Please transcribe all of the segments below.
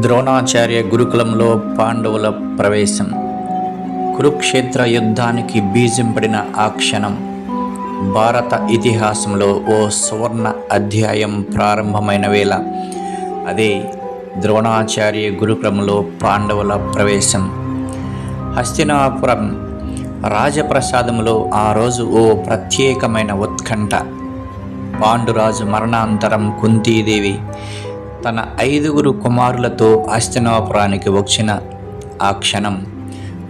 ద్రోణాచార్య గురుకులంలో పాండవుల ప్రవేశం. కురుక్షేత్ర యుద్ధానికి బీజం పడిన ఆ క్షణం భారత ఇతిహాసంలో ఓ సువర్ణ అధ్యాయం ప్రారంభమైన వేళ. అదే ద్రోణాచార్య గురుకులంలో పాండవుల ప్రవేశం. హస్తినాపురం రాజప్రసాదంలో ఆ రోజు ఓ ప్రత్యేకమైన ఉత్కంఠ. పాండురాజు మరణాంతరం కుంతీదేవి తన ఐదుగురు కుమారులతో హస్తినాపురానికి వచ్చిన ఆ క్షణం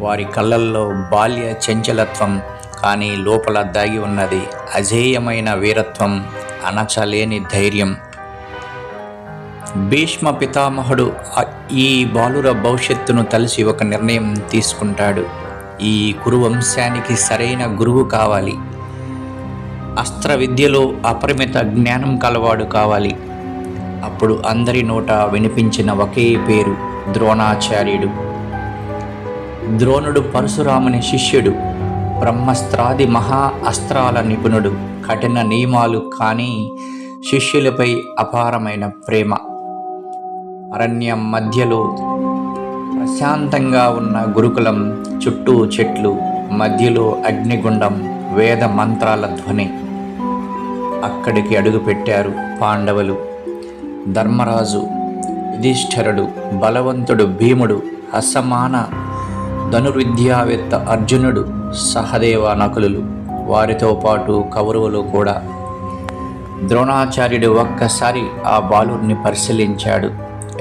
వారి కళ్ళల్లో బాల్య చంచలత్వం కానీ లోపల దాగి ఉన్నది అజేయమైన వీరత్వం అనచలేని ధైర్యం. భీష్మ పితామహుడు ఈ బాలుర భవిష్యత్తును తలిసి ఒక నిర్ణయం తీసుకుంటాడు. ఈ కురువంశానికి సరైన గురువు కావాలి. అస్త్ర విద్యలో అపరిమిత జ్ఞానం కలవాడు కావాలి. అప్పుడు అందరి నోట వినిపించిన ఒకే పేరు ద్రోణాచార్యుడు. ద్రోణుడు పరశురాముని శిష్యుడు బ్రహ్మస్త్రాది మహా అస్త్రాల నిపుణుడు కఠిన నియమాలు కానీ శిష్యులపై అపారమైన ప్రేమ. అరణ్యం మధ్యలో ప్రశాంతంగా ఉన్న గురుకులం చుట్టూ చెట్లు మధ్యలో అగ్నిగుండం వేద మంత్రాల ధ్వని. అక్కడికి అడుగుపెట్టారు పాండవులు. ధర్మరాజు యుధిష్ఠరుడు బలవంతుడు భీముడు అసమాన ధనుర్విద్యావేత్త అర్జునుడు సహదేవ నకులులు. వారితో పాటు కౌరవులు కూడా. ద్రోణాచార్యుడు ఒక్కసారి ఆ బాలుడిని పరిశీలించాడు.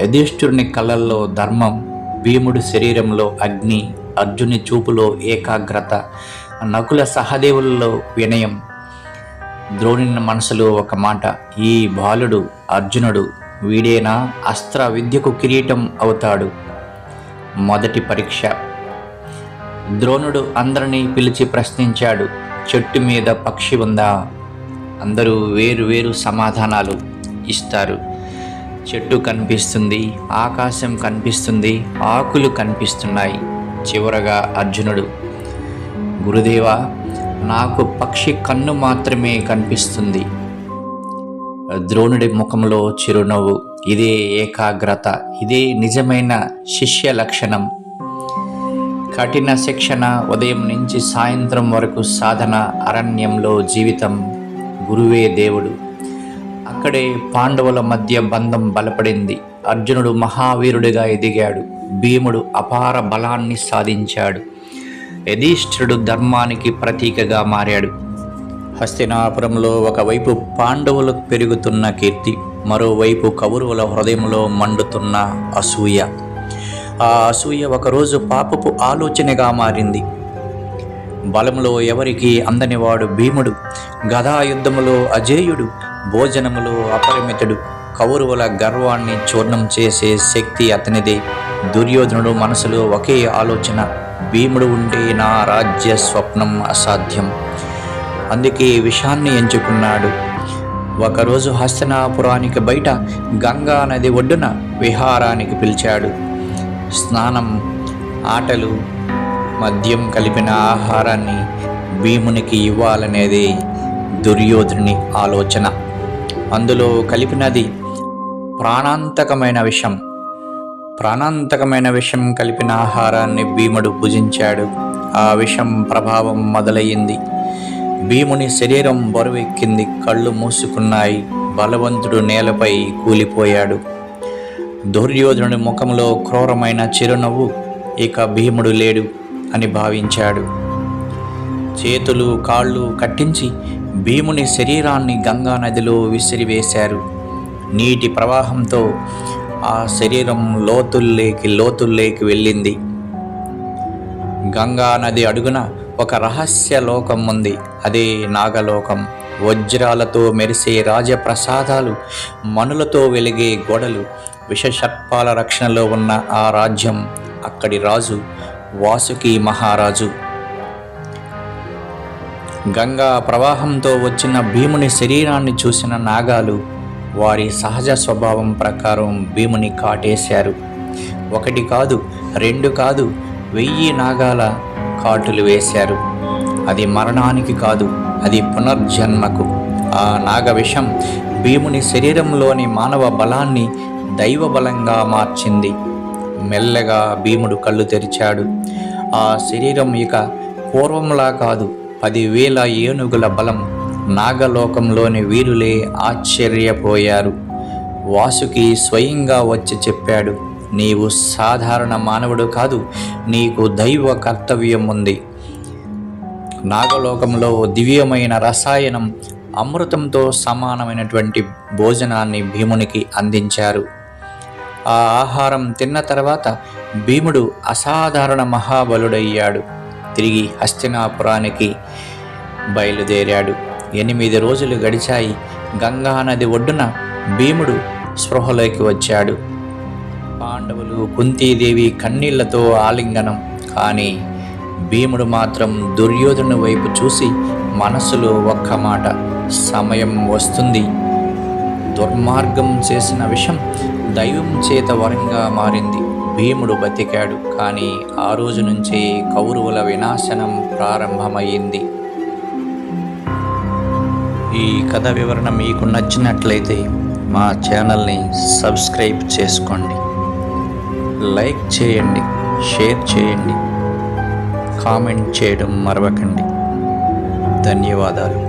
యధిష్ఠుడిని కళ్ళల్లో ధర్మం భీముడి శరీరంలో అగ్ని అర్జుని చూపులో ఏకాగ్రత నకుల సహదేవులలో వినయం ద్రోణుని మనసులో ఒక మాట ఈ బాలుడు అర్జునుడు వీడేనా అస్త్ర విద్యకు కిరీటం అవుతాడు? మొదటి పరీక్ష. ద్రోణుడు అందరినీ పిలిచి ప్రశ్నించాడు చెట్టు మీద పక్షి ఉందా? అందరూ వేరు వేరు సమాధానాలు ఇస్తారు. చెట్టు కనిపిస్తుంది ఆకాశం కనిపిస్తుంది ఆకులు కనిపిస్తున్నాయి చివరగా అర్జునుడు. గురుదేవా నాకు పక్షి కన్ను మాత్రమే కనిపిస్తుంది. ద్రోణుడి ముఖంలో చిరునవ్వు ఇదే ఏకాగ్రత ఇదే నిజమైన శిష్య లక్షణం. కఠిన శిక్షణ ఉదయం నుంచి సాయంత్రం వరకు సాధన అరణ్యంలో జీవితం గురువే దేవుడు. అక్కడే పాండవుల మధ్య బంధం బలపడింది. అర్జునుడు మహావీరుడిగా ఎదిగాడు. భీముడు అపార బలాన్ని సాధించాడు. యధిష్ఠుడు ధర్మానికి ప్రతీకగా మారాడు. హస్తినాపురంలో ఒకవైపు పాండవులు పెరుగుతున్న కీర్తి మరోవైపు కౌరవుల హృదయంలో మండుతున్న అసూయ. ఆ అసూయ ఒకరోజు పాపపు ఆలోచనగా మారింది. బలములో ఎవరికి అందనివాడు భీముడు గదా యుద్ధములో అజేయుడు భోజనములో అపరిమితుడు కౌరవుల గర్వాన్ని చూర్ణం చేసే శక్తి అతనిదే. దుర్యోధనుడు మనసులో ఒకే ఆలోచన భీముడు ఉంటే నా రాజ్య స్వప్నం అసాధ్యం. అందుకే ఈ విషాన్ని ఎంచుకున్నాడు. ఒకరోజు హస్తనాపురానికి బయట గంగా నది ఒడ్డున విహారానికి పిలిచాడు. స్నానం ఆటలు మద్యం కలిపిన ఆహారాన్ని భీమునికి ఇవ్వాలనేది దుర్యోధుని ఆలోచన. అందులో కలిపినది ప్రాణాంతకమైన విషం. ప్రాణాంతకమైన విషం కలిపిన ఆహారాన్ని భీముడు భుజించాడు. ఆ విషం ప్రభావం మొదలయ్యింది. భీముని శరీరం బరువెక్కింది కళ్ళు మూసుకున్నాయి బలవంతుడు నేలపై కూలిపోయాడు. దుర్యోధనుడి ముఖంలో క్రూరమైన చిరునవ్వు ఇక భీముడు లేడు అని భావించాడు. చేతులు కాళ్ళు కట్టించి భీముని శరీరాన్ని గంగా నదిలో విసిరివేశారు. నీటి ప్రవాహంతో ఆ శరీరం లోతుల్లేకి లోతుల్లేకి వెళ్ళింది. గంగా నది అడుగున ఒక రహస్య లోకం ఉంది. అదే నాగలోకం. వజ్రాలతో మెరిసే రాజప్రసాదాలు మనులతో వెలిగే గోడలు విషసర్పాల రక్షణలో ఉన్న ఆ రాజ్యం అక్కడి రాజు వాసుకి మహారాజు. గంగా ప్రవాహంతో వచ్చిన భీముని శరీరాన్ని చూసిన నాగాలు వారి సహజ స్వభావం ప్రకారం భీముని కాటేశారు. ఒకటి కాదు రెండు కాదు వెయ్యి నాగాల కాటులు వేశారు. అది మరణానికి కాదు అది పునర్జన్మకు. ఆ నాగ విషం భీముని శరీరంలోని మానవ బలాన్ని దైవ బలంగా మార్చింది. మెల్లగా భీముడు కళ్ళు తెరిచాడు. ఆ శరీరం ఇక పూర్వంలా కాదు పదివేల ఏనుగుల బలం నాగలోకంలోని వీరులే ఆశ్చర్యపోయారు. వాసుకి స్వయంగా వచ్చి చెప్పాడు నీవు సాధారణ మానవుడు కాదు నీకు దైవ కర్తవ్యం ఉంది. నాగలోకంలో దివ్యమైన రసాయనం అమృతంతో సమానమైనటువంటి భోజనాన్ని భీమునికి అందించారు. ఆ ఆహారం తిన్న తర్వాత భీముడు అసాధారణ మహాబలుడయ్యాడు. తిరిగి హస్తినాపురానికి బయలుదేరాడు. ఎనిమిది రోజులు గడిచాయి. గంగా నది ఒడ్డున భీముడు స్పృహలోకి వచ్చాడు. పాండవులు కుంతీదేవి కన్నీళ్ళతో ఆలింగనం. కానీ భీముడు మాత్రం దుర్యోధను వైపు చూసి మనసులో ఒక్క మాట సమయం వస్తుంది. దుర్మార్గం చేసిన విషం దైవం చేత వరంగా మారింది. భీముడు బతికాడు. కానీ ఆ రోజు నుంచే కౌరవుల వినాశనం ప్రారంభమైంది. ఈ కథ వివరణ మీకు నచ్చినట్లయితే మా ఛానల్ని సబ్స్క్రైబ్ చేసుకోండి. లైక్ చేయండి షేర్ చేయండి కామెంట్ చేయడం మరవకండి. ధన్యవాదాలు.